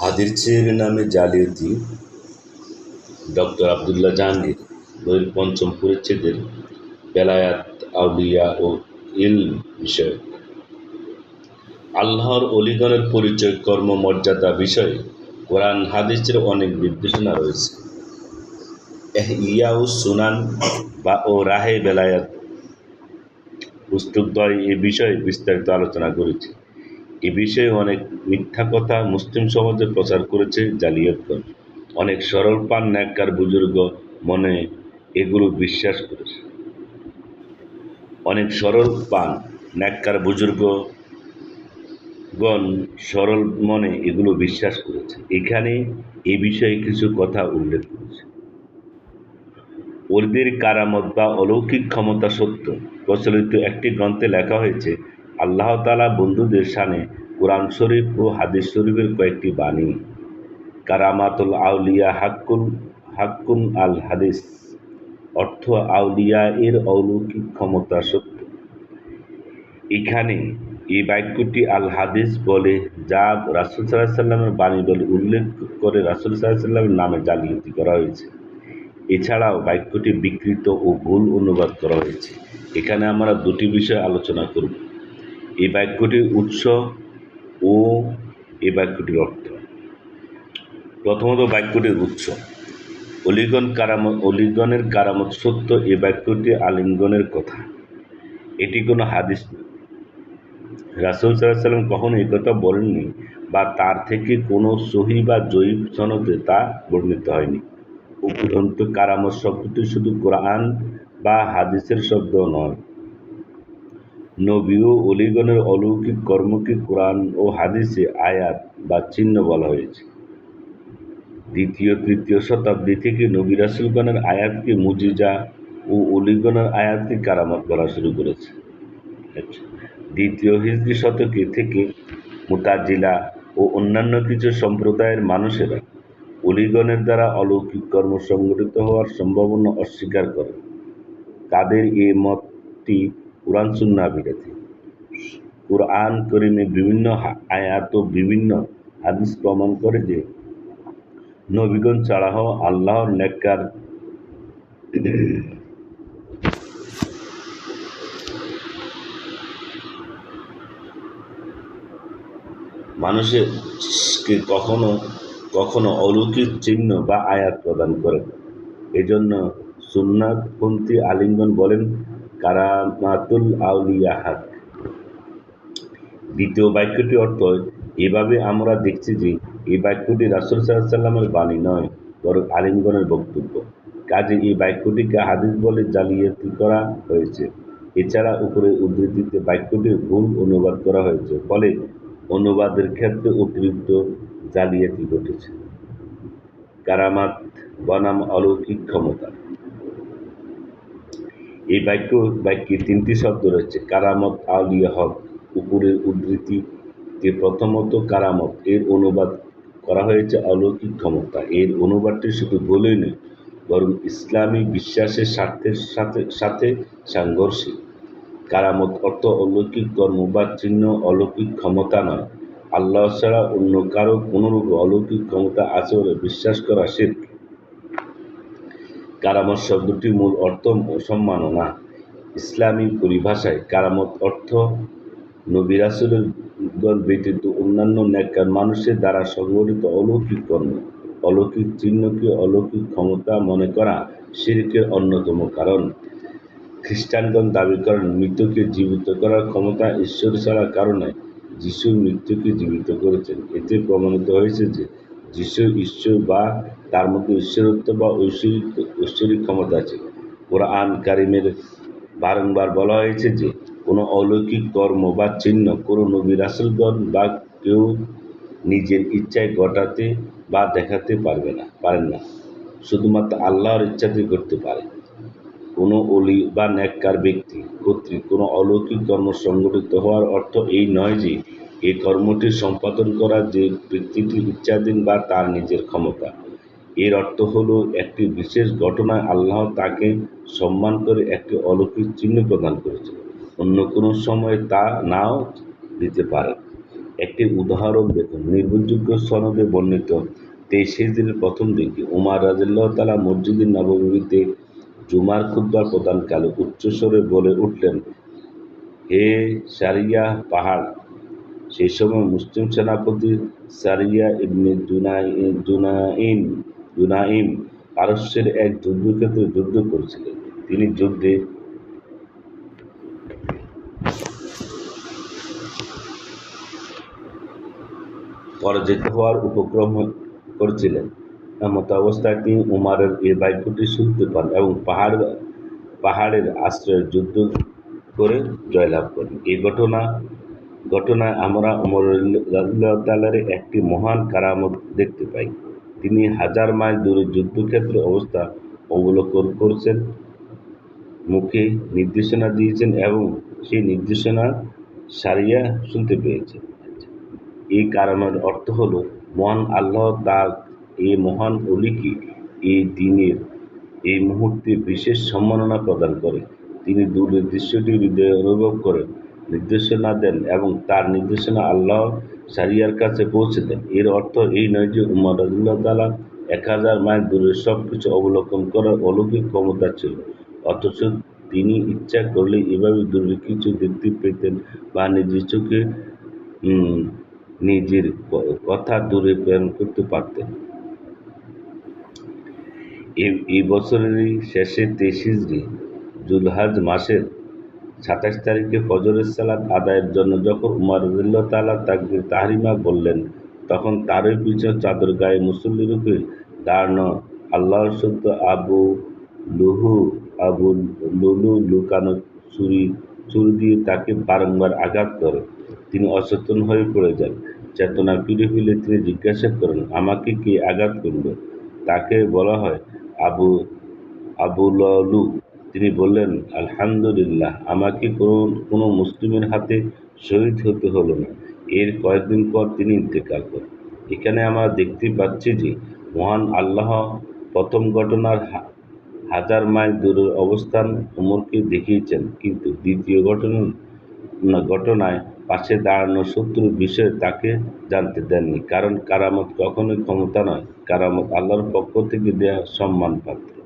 হাদির চেয়ের নামে জালিয়াতি। ডক্টর আবদুল্লাহ জাহাঙ্গীর বইয়ের পঞ্চম পরিচ্ছেদের বেলায়াত আউলিয়া ও ইল বিষয়ক। আল্লাহর অলিগণের পরিচয় কর্ম মর্যাদা বিষয়ে কোরআন, হাদিসের অনেক নির্দেশনা রয়েছে। ইয়াউ সুনান বা ও রাহে বেলায়াত পুস্তকদ্বয় এ বিষয়ে বিস্তারিত আলোচনা করেছে। এ বিষয়ে অনেক মিথ্যা কথা মুসলিম সমাজে প্রচার করেছে জালিয়াতগণ অনেক সরল পান ন্যাক্কার বুজুর্গ মনে এগুলো বিশ্বাস করেছে। অনেক সরল পান ন্যাক্কার বুজুর্গ গণ সরল মনে এগুলো বিশ্বাস করেছে। এখানে এ বিষয়ে কিছু কথা উল্লেখ করেছে। ওরদের কারামত বা অলৌকিক ক্ষমতা সত্য প্রচলিত একটি গ্রন্থে লেখা হয়েছে আল্লাহ তালা বন্ধুদের সানে কোরআন শরীফ ও হাদিস শরীফের কয়েকটি বাণী। কারামাতুল আউলিয়া হাক্কুল হাক্কুন আল হাদিস। অর্থ আউলিয়া এর অলৌকিক ক্ষমতা সত্য। এখানে এই বাক্যটি আল হাদিস বলে, যা রাসুল সাল্লাহ সাল্লামের বাণী বলে উল্লেখ করে রাসুল সাল্লাহ সাল্লামের নামে জালিয়াতি করা হয়েছে। এছাড়াও বাক্যটি বিকৃত ও ভুল অনুবাদ করা হয়েছে। এখানে আমরা দুটি বিষয় আলোচনা করব। এই বাক্যটির উৎস ও এই বাক্যটির অর্থ। প্রথমত বাক্যটির উৎস। অলিগণ কারামত অলিগণের কারামত সত্য, এই বাক্যটি আলিঙ্গনের কথা। এটি কোনো হাদিস নয়। রাসুল সাল্লাম কখনো এই কথা বলেননি বা তার থেকে কোনো সহি বা জৈব সনদে তা বর্ণিত হয়নি। উপরন্ত কারামত শব্দটি শুধু কোরআন বা হাদিসের শব্দ নয়। নবী ও অলিগণের অলৌকিক কর্মকে কোরআন ও হাদিসে আয়াত বা চিহ্ন বলা হয়েছে। দ্বিতীয়, তৃতীয় শতাব্দী থেকে নবী রাসুলগণের আয়াতকে মুজিজা ও অলিগণের আয়াতকে কারামত বলা শুরু করেছে। আচ্ছা দ্বিতীয় হিজড়ি শতকে থেকে মুতাজিলা ও অন্যান্য কিছু সম্প্রদায়ের মানুষেরা অলিগণের দ্বারা অলৌকিক কর্ম সংগঠিত হওয়ার সম্ভাবনা অস্বীকার করে। তাদের এ মতটি কোরআন সুন্না বিরোধী কোরআন করিমে বিভিন্ন আয়াত বিভিন্ন হাদিস প্রমাণ করে যে নবীগণ ছাড়া হওয়া আল্লাহর নেককার মানুষকে কখনো কখনো অলৌকিক চিহ্ন বা আয়াত প্রদান করেন এজন্য সুন্নাতপন্থী আলিঙ্গন বলেন কারামাতুল আউলিয়া হাক দ্বিতীয় বাক্যটি অর্থ, এভাবে আমরা দেখছি যে এই বাক্যটি রাসুল সাল্লামের বাণী নয়, বরং আলিঙ্গনের বক্তব্য। কাজে এই বাক্যটিকে হাদিস বলে জালিয়াতি করা হয়েছে। এছাড়া উপরে উদ্ধৃতিতে বাক্যটির ভুল অনুবাদ করা হয়েছে। ফলে অনুবাদের ক্ষেত্রে অতিরিক্ত জালিয়াতি ঘটেছে। কারামাত বনাম অলৌকিক ক্ষমতা। এই বাক্য, বাক্যে তিনটি শব্দ রয়েছে, কারামত, আউলিয়া হক, উপরের উদ্ধৃতিতে প্রথমত কারামত, এর অনুবাদ করা হয়েছে অলৌকিক ক্ষমতা। এর অনুবাদটি শুধু বলেই নেই বরং ইসলামী বিশ্বাসের স্বার্থের সাথে সাথে সাংঘর্ষিক। কারামত অর্থ অলৌকিক কর্ম বা চিহ্ন অলৌকিক ক্ষমতা নয়। আল্লাহ ছাড়া অন্য কারও কোনোরূপ অলৌকিক ক্ষমতা আছে বলে বিশ্বাস করা শিল্প কারামত শব্দটির মূল অর্থ সম্মাননা। ইসলামী পরিভাষায় কারামত অর্থ নবিরাসুলের ব্যতীত অন্যান্য ন্যাকার মানুষের দ্বারা সংগঠিত অলৌকিক কর্ম অলৌকিক চিহ্নকে অলৌকিক ক্ষমতা মনে করা শিরকের অন্যতম কারণ। খ্রিস্টানগণ দাবি করেন মৃত্যুকে জীবিত করার ক্ষমতা ঈশ্বর ছাড়া কারণে যিশু মৃত্যুকে জীবিত করেছেন। এতে প্রমাণিত হয়েছে যে যিশু ঈশ্বর বা তার মধ্যে ঈশ্বরত্ব বা ঐশ্বরিক ঐশ্বরিক ক্ষমতা আছে। কোরআন কারিমের বারংবার বলা হয়েছে যে, কোনো অলৌকিক কর্ম বা চিহ্ন কোনো নবী রাসুলগণ বা কেউ নিজের ইচ্ছায় ঘটাতে বা দেখাতে পারবে না, পারেন না। শুধুমাত্র আল্লাহর ইচ্ছাতে করতে পারে। কোনো অলি বা ন্যাক্কার ব্যক্তি, কর্তৃক কোনো অলৌকিক কর্ম সংগঠিত হওয়ার অর্থ এই নয় যে এই কর্মটি সম্পাদন করার যে ব্যক্তিটির ইচ্ছাধীন বা তার নিজের ক্ষমতা। এর অর্থ হলো একটি বিশেষ ঘটনায় আল্লাহ তাকে সম্মান করে একটি অলৌকিক চিহ্ন প্রদান করেছে অন্য কোনো সময় তা নাও দিতে পারে। একটি উদাহরণ দেখুন। নির্ভরযোগ্য সনদে বর্ণিত তেইশ হিজড়ির প্রথম দিকে উমার রাজিল্লাহ তালা মসজিদের নবমীতে জুমার খুদ্বার প্রদানকালে উচ্চস্বরে বলে উঠলেন, হে সারিয়া পাহাড় সেই সময় মুসলিম সেনাপতি সারিয়া ইবনে জুনাইন জুনাইম পারস্যের এক যুদ্ধক্ষেত্রে যুদ্ধ করেছিলেন। তিনি যুদ্ধে পরাজিত হওয়ার উপক্রম করেছিলেন। এমত অবস্থায় তিনি উমারের এই বাক্যটি শুনতে পান এবং পাহাড়, পাহাড়ের আশ্রয়ের যুদ্ধ করে জয়লাভ করেন। এই ঘটনা ঘটনায় আমরা উমর তালার একটি মহান কারামত দেখতে পাই। তিনি হাজার মাইল দূরে যুদ্ধক্ষেত্রে অবস্থা অবলোকন করছেন, মুখে নির্দেশনা দিয়েছেন এবং সেই নির্দেশনা সারিয়া শুনতে পেয়েছেন এই কারণের অর্থ হল, মহান আল্লাহ তার এই মহান অলিকে এই দিনের এই মুহূর্তে বিশেষ সম্মাননা প্রদান করে। তিনি দূরের দৃশ্যটি হৃদয়ে অনুভব করেন। নির্দেশনা দেন এবং তার নির্দেশনা আল্লাহ সারিয়ার কাছে পৌঁছে দেন। এর অর্থ এই নয় যে উমর রাজুল্লাহ তালা এক হাজার মাইল দূরে সব কিছু অবলোকন করার অলৌকিক ক্ষমতা ছিল, অথচ তিনি ইচ্ছা করলে এভাবে দূরে কিছু দেখতে পেতেন বা নিজের চোখে নিজের কথা দূরে প্রেরণ করতে পারতেন। এই বছরেরই শেষে তেইশ জুলহাজ মাসের সাতাশ তারিখে ফজরের সালাত আদায়ের জন্য যখন উমার তালা তাকে তাহরিমা বললেন, তখন তারই পিছনে চাদর গায়ে মুসল্লি রূপে দাঁড়ানো আল্লাহর সত্য আবু লুহু, আবু লুলু লুকানো চুরি চুরি দিয়ে তাকে বারংবার আঘাত করে। তিনি অচেতন হয়ে পড়ে যান। চেতনা ফিরে ফিরে তিনি জিজ্ঞাসা করেন, আমাকে কে আঘাত করল? তাকে বলা হয় আবু আবুলু তিনি বললেন, আলহামদুলিল্লাহ, আমাকে কোনো কোনো মুসলিমের হাতে শহীদ হতে হলো না। এর কয়েকদিন পর তিনি ইন্তেকাল করেন। এখানে আমরা দেখতে পাচ্ছি যে, মহান আল্লাহ প্রথম ঘটনার হাজার মাইল দূরের অবস্থান উমরকে দেখিয়েছেন। কিন্তু দ্বিতীয় ঘটনা ঘটনায় পাশে দাঁড়ানো শত্রুর বিষয়ে তাকে জানতে দেননি। কারণ কারামত কখনোই ক্ষমতা নয়। কারামত আল্লাহর পক্ষ থেকে দেওয়া সম্মান পাত্র